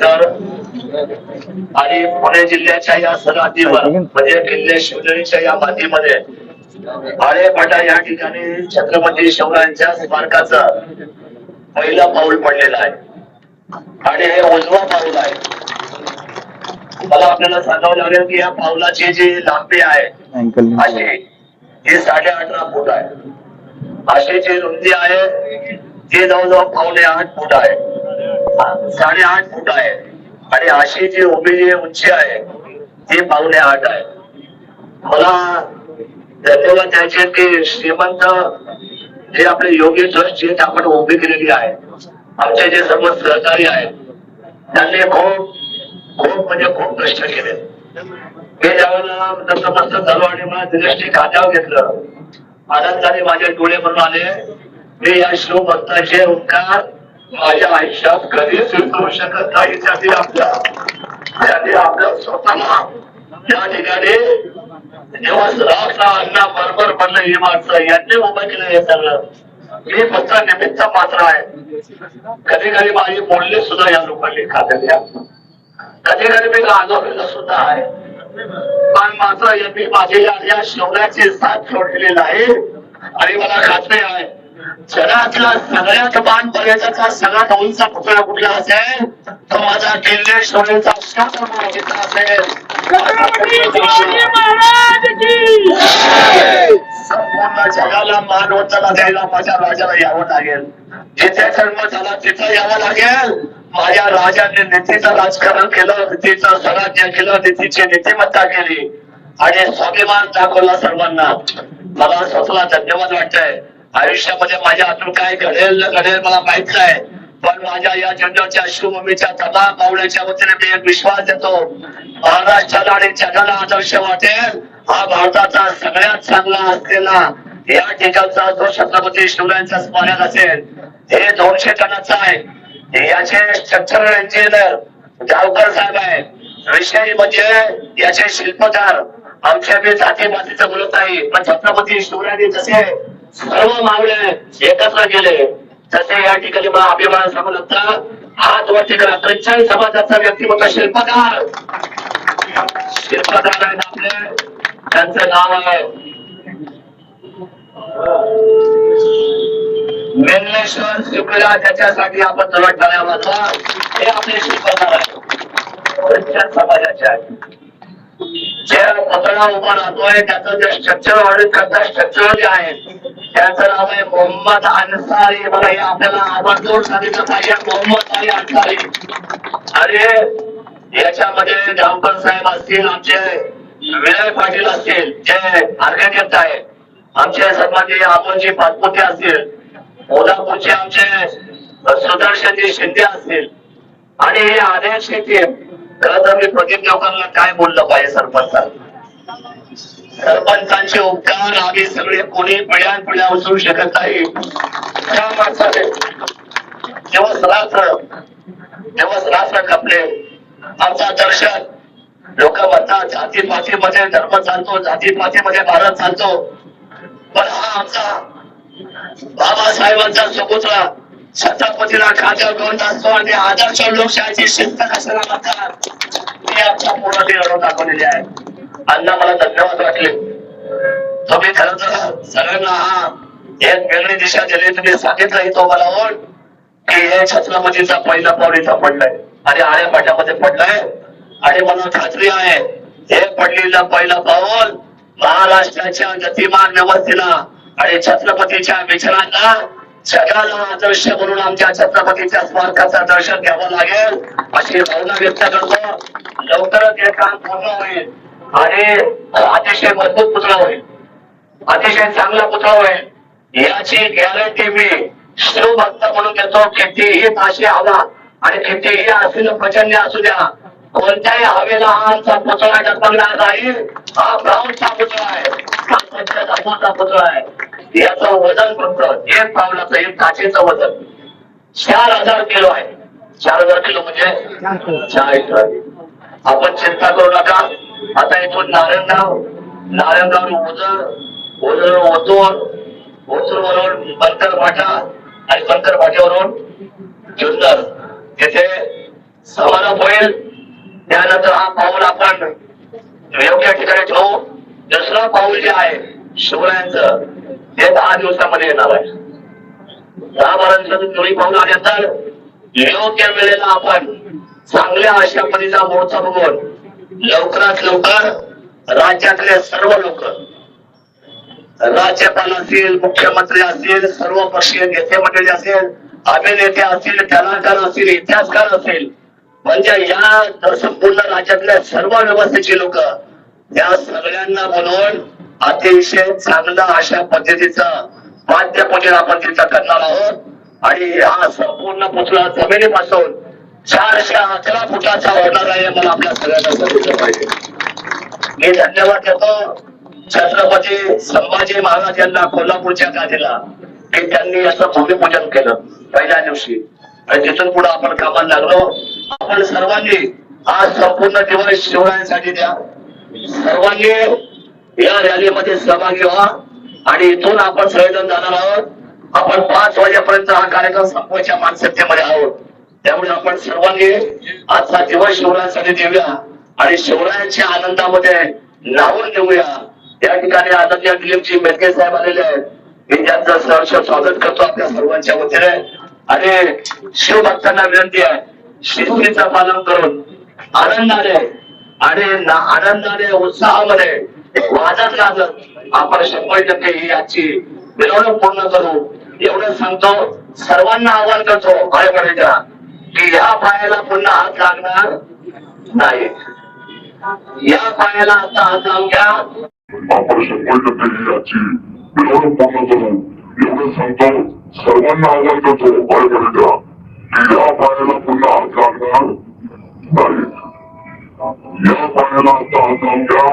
तर आणि पुणे जिल्ह्याच्या या सरहद्दीवर म्हणजे किल्ले शिवनेरीच्या या मातीमध्ये आळेपाटा या ठिकाणी छत्रपती शिवरायांच्या स्मारकाचं पहिलं पाऊल पडलेलं आहे. आणि हे उजवा पाऊल आहे. मला आपल्याला सांगावं लागेल की या पावलाची जी लांबी आहे अशी ही साडे अठरा फूट आहे. अशी जी रुंदी आहे ती जवळजवळ पावणे आठ फूट आहे. साडे आठ फूट आहे. आणि अशी जी उभी जी उंची आहे ती पावणे आठ आहे. मला धन्यवाद द्यायचे की श्रीमंत जे आपले योगी ट्रस्ट जे आपण उभी केलेली आहे आमचे जे सर्व सहकारी आहेत त्यांनी खूप खूप म्हणजे खूप कष्ट केले. हे ज्यावेळेला नतमस्तक झालो आणि मला दृष्टी खात्यावर घेतलं आनंदाने माझे डोळे म्हणून आले. मी या शिवभक्ताचे उपकार माझ्या आयुष्यात कधीच विसरू शकत नाही त्याने आपल्या त्याने आपल्या स्वतःला त्या ठिकाणी दिवस रात्र अण्णा बरोबर बनलं ही माणसं यांनी उभं केलं हे सगळं. मी फक्त निमित्त मात्र आहे. कधी कधी माझी बोलणी सुद्धा या लोकांनी खात्यात कधी कधी मी गाजवलेलं सुद्धा आहे. पण मात्र यांनी माझ्या या या शौर्याची साथ सोडलेली नाही. आणि मला खात्री आहे जगातला सगळ्यात मान पर्यटनाचा सगळ्यात उंच पुतळा कुठला असेल? तो माझा किल्ले शासन असेल. संपूर्ण जगाला मान वचना द्यायला माझ्या राजाला यावं लागेल. जिथे जन्म झाला तिथं यावं लागेल. माझ्या राजाने नीतीचं राजकारण केलं नीतीचं स्वराज्य केलं नीतीची नीतिमत्ता केली. आणि स्वाभिमान दाखवला सर्वांना. मला स्वतःला धन्यवाद वाटतंय. आयुष्यामध्ये माझ्या हातून काय घडेल न घडेल मला माहीत नाही. पण माझ्या या जन्माच्या शिवभूमीच्या तमाम पाहुण्याच्या वतीने मी एक विश्वास देतो. महाराष्ट्राला आणि जगाला आदर्श वाटेल. हा भारताचा सगळ्यात चांगला असलेला या ठिकाणचा जो छत्रपती शिवरायांचा स्मारक असेल हे दोनशे टनाचं आहे. याचे स्ट्रक्चरल इंजिनियर गावकर साहेब आहे. विषय म्हणजे याचे शिल्पकार. आमच्या बी जाती मातीचं बोलत नाही पण छत्रपती शिवरायांनी जसे सर्व मावळे एकत्र केले. तसे या ठिकाणी मला अभिमान सांगू लागता हा तो ठिकाण त्रेचाळीस समाजाचा व्यक्तिमत्व शिल्पकार. शिल्पकार आहेत आपले. त्यांचं नाव आहे मेल्लेश्वर शिवला त्याच्यासाठी आपण तलट वाजवा हे आपले शिल्पकार आहे ख्रिश्चन समाजाचे आहे जे पुतळा उभा राहतोय त्याचं जे स्ट्रक्चर ऑडिट करता स्ट्रक्चर जे आहे त्याचं नाव आहे मोहम्मद अन्सारी. बघा हे आपल्याला आवर्जून सांगितलं पाहिजे मोहम्मद अली अन्सारी. अरे याच्यामध्ये जामकर साहेब असतील आमचे विनय पाटील असतील. जे आर्गेनियत आहे. आमचे सन्माननीय अमोलजी पाचपुते असतील. कोल्हापूरचे आमचे सुदर्शनजी शिंदे असतील. आणि हे आदेश शेती खरं तर मी प्रदीप लोकांना काय बोललं पाहिजे सरपंच सरपंचांचे उपकार आम्ही सगळे कोणी पिढ्यान पिढ्या उचलू शकत नाही. त्या माणसाने दिवस रात्र दिवस रात्र खपले. आमचा दर्शन लोक म्हणतात जाती पातीमध्ये धर्म चालतो जाती पातीमध्ये भारत चालतो. पण हा आमचा बाबासाहेबांचा सुपुत्रा छत्रपतीला खात्यावर घेऊन असतो आणि आदर्श लोकशाहीची शिस्त कशाला म्हणतात हे आमच्या पूर्ण लढवून दाखवलेली आहे. अण्णा मला धन्यवाद वाटले. तुम्ही खरं तर सगळ्यांना हा एक वेगळी दिशा दिली. तुम्ही सांगितलं तो मला की हे छत्रपतीचा पहिला पाऊल इथं पडलंय. आणि आळ्या पाट्यामध्ये पडलाय. आणि मला खात्री आहे हे पडलेला पहिला पाऊल महाराष्ट्राच्या गतिमान व्यवस्थेला आणि छत्रपतीच्या विचारांना जगाला आदर्श म्हणून आमच्या छत्रपतीच्या स्मारकाचं दर्शन घ्यावं लागेल. अशी भावना व्यक्त करतो. लवकरच हे काम पूर्ण होईल. आणि अतिशय मजबूत पुतळा होईल. अतिशय चांगला पुतळा होईल. याची गॅरंटी मी शिवभक्त म्हणून देतो. कितीही ताशी हवा आणि कितीही असलेलं प्रचंड असू द्या कोणत्याही हवेला हा आमचा पुतळा टपकणार नाही हा ब्राऊनचा पुतळा आहे. हा पंचधातूचा पुतळा आहे. याचं वजन फक्त एक पावलाचं एक काचेचं वजन. चार हजार किलो आहे. चार हजार किलो म्हणजे चार आपण चिंता करू नका. आता इथून नारायणगाव नारायणगाव ओझर ओझर ओतोर ओतूर वरून बनकर माठा आणि बनकर फाट्यावरून जुन्नर येथे समारोप होईल. त्यानंतर हा पाऊल आपण योग्य ठिकाणी ठेवू. दुसरा पाऊल जे आहे शिवरायांचं ते दहा दिवसामध्ये येणार आहे. दहा बारा बारांचं दोन्ही पाऊल आल्यानंतर योग्य वेळेला आपण चांगल्या अशा पद्धतीचा मोर्चा बघून लवकरात लवकर राज्यातले सर्व लोक राज्यपाल असतील मुख्यमंत्री असतील सर्व पक्षीय नेते मंडळी असेल अभिनेते असतील कलाकार असतील इतिहासकार असतील म्हणजे या संपूर्ण राज्यातल्या सर्व व्यवस्थेची लोक या सगळ्यांना बोलवून अतिशय चांगलं अशा पद्धतीचं वाद्यपूजन आपण तिथं करणार आहोत. आणि हा संपूर्ण पुतळा जमिनीपासून चारशे अकरा फुटाचा होणार आहे मला आपल्या सगळ्यांना समजलं पाहिजे. मी धन्यवाद देतो छत्रपती संभाजी महाराज यांना कोल्हापूरच्या गादीला की त्यांनी याचं भूमिपूजन केलं पहिल्या दिवशी. आणि तिथून पुढे आपण कामाला लागलो. आपण सर्वांनी आज संपूर्ण दिवस शिवरायांसाठी द्या. सर्वांनी या रॅलीमध्ये सहभागी व्हा. आणि इथून आपण संयोजन जाणार आहोत. आपण पाच वाजेपर्यंत हा कार्यक्रम संपवायच्या मानसिकतेमध्ये आहोत. त्यामुळे आपण सर्वांनी आजचा दिवस शिवरायांसाठी देऊया आणि शिवरायांच्या आनंदामध्ये लावून देऊया. त्या ठिकाणी आदरणीय दिलीपजी मेटके साहेब आलेले आहेत. मी त्यांचं सहर्ष स्वागत करतो आपल्या सर्वांच्या वतीने. आणि शिवभक्तांना विनंती आहे शिस्तीचं पालन करून आनंदाने आणि आनंदाने उत्साहामध्ये वाजत गाजत आपण शंभर टक्के ही आजची मिरवणूक पूर्ण करू. एवढं सांगतो सर्वांना आवाहन करतो भाईबंधांच्या की पायाला पुन्हा हात लागणार नाही. या पायाला आता हात लावून घ्या. आपण शंभर टक्के ही याची. मिरवणूक पूर्ण करू एवढं सांगतो सर्वांना आवाहन करतो बाळगडीच्या की या पायाला पुन्हा हात लागणार नाही. या पायाला आता हात लावून घ्या.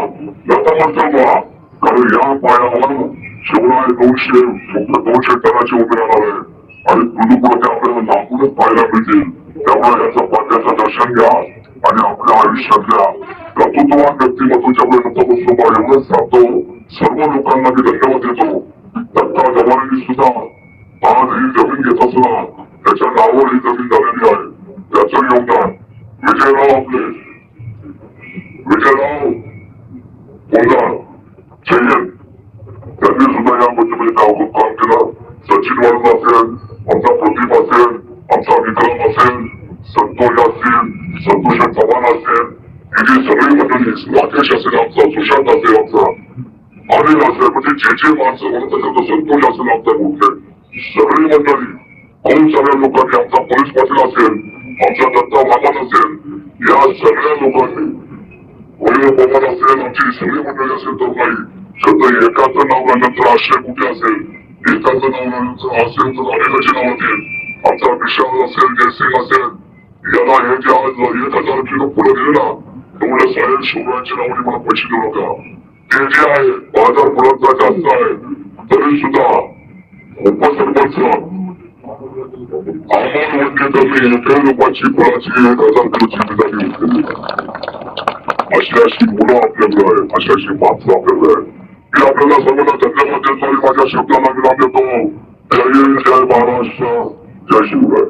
लता म्हणतो कारण या पायावर शिवराय दोनशे दोनशे टनाचे उभे राहणार आहे आणि पुढे पुढे ते आपल्याला लाकूडच पाहायला मिळतील. त्यामुळे याचा पाट्याचं दर्शन घ्या आणि आपल्या आयुष्यातल्या कर्तृत्ववान व्यक्तिमत्वाच्या नतमस्तक एवढंच सांगतो सर्व लोकांना मी धन्यवाद देतो. दत्ता जवानांनी सुद्धा आज ही जमीन घेत असला त्याच्या नावावर ही जमीन झालेली आहे. त्याचं योगदान विजयराव आपले. विजयराव पोंगार ही जी सगळी मंडळी राकेश असेल आमचा सुशांत असेल म्हणजे जे जे माणसं म्हणून त्याच्यात संतोष असेल आमचा कुठले सगळी मंडळी खूप सगळ्या लोकांनी आमचा पोलीस पाटील असेल आमचा दत्ता मामान असेल या सगळ्या लोकांनी. वडील पवार असेल आमची सगळी मंडळी असेल तर नाही. तर एकाचं नाव नंतर आश्रय कुठे असेल? एकाचं नाव असेल तर अनेकाचे नाव असेल आमचा विशाल असेल जयसिंग असेल. याला हे जे आज एक हजार किलो पुढे दिले ना तुम्हाला साहेब शिवरायांच्या नावाने मला पैसे देऊ नका. ते जे आहे बाजार फुलांचा जास्त आहे तरी सुद्धा उपसरपंच आम्हाला म्हटले तर मी एका लोकांची फळाची एक हजार किलोची जिम्मेदारी घेतली अशी अशी मुलं आपल्याकडे आहे अशी अशी माणसं आपल्याकडे आहे मी आपल्याला सर्वांना धन्यवाद देतो आणि माझ्या शब्दाला विराम देतो. जय जय महाराष्ट्र. जय शिवराय.